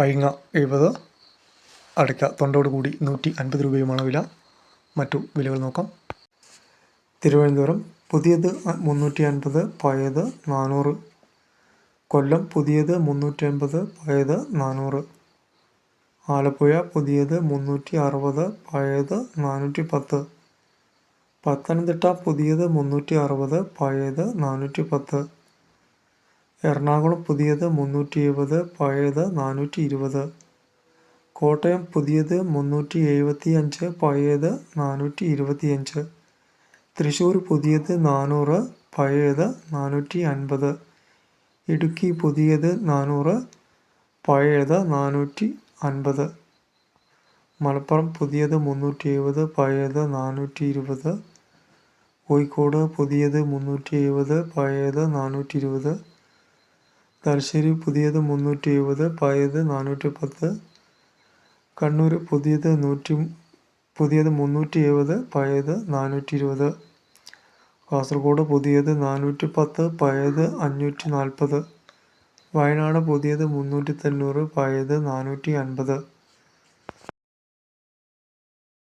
പൈങ്ങ എഴുപത് അടയ്ക്ക തൊണ്ടോട് കൂടി നൂറ്റി അൻപത് രൂപയുമാണ് വില. മറ്റു വിലകൾ നോക്കാം. തിരുവനന്തപുരം പുതിയത് മുന്നൂറ്റി അൻപത് പഴയത് നാനൂറ്. കൊല്ലം പുതിയത് മുന്നൂറ്റി അൻപത് പഴയത് നാനൂറ്. ആലപ്പുഴ പുതിയത് മുന്നൂറ്റി അറുപത് പഴയത് നാനൂറ്റി പത്ത്. പത്തനംതിട്ട പുതിയത് മുന്നൂറ്റി അറുപത് പഴയത് നാനൂറ്റി പത്ത്. എറണാകുളം പുതിയത് മുന്നൂറ്റി എഴുപത് പഴയത് നാനൂറ്റി ഇരുപത് കോട്ടയം പുതിയത് മുന്നൂറ്റി എഴുപത്തി അഞ്ച് പഴയത് നാനൂറ്റി ഇരുപത്തി അഞ്ച് തൃശ്ശൂർ പുതിയത് നാനൂറ് പഴയത് നാനൂറ്റി അൻപത് ഇടുക്കി പുതിയത് നാനൂറ് പഴയത് നാനൂറ്റി അൻപത് മലപ്പുറം പുതിയത് മുന്നൂറ്റി എഴുപത് പഴയത് നാനൂറ്റി ഇരുപത് കോഴിക്കോട് പുതിയത് മുന്നൂറ്റി എഴുപത് പഴയത് നാനൂറ്റി ഇരുപത് തലശ്ശേരി പുതിയത് മുന്നൂറ്റി എഴുപത് പഴയത് നാനൂറ്റി പത്ത് കണ്ണൂർ പുതിയത് നൂറ്റി പുതിയത് മുന്നൂറ്റി എഴുപത് പഴയത് നാനൂറ്റി ഇരുപത് കാസർഗോഡ് പുതിയത് നാനൂറ്റി പത്ത് പഴയത് അഞ്ഞൂറ്റി നാൽപ്പത് വയനാട് പുതിയത് മുന്നൂറ്റി തൊണ്ണൂറ് പഴയത് നാനൂറ്റി അൻപത്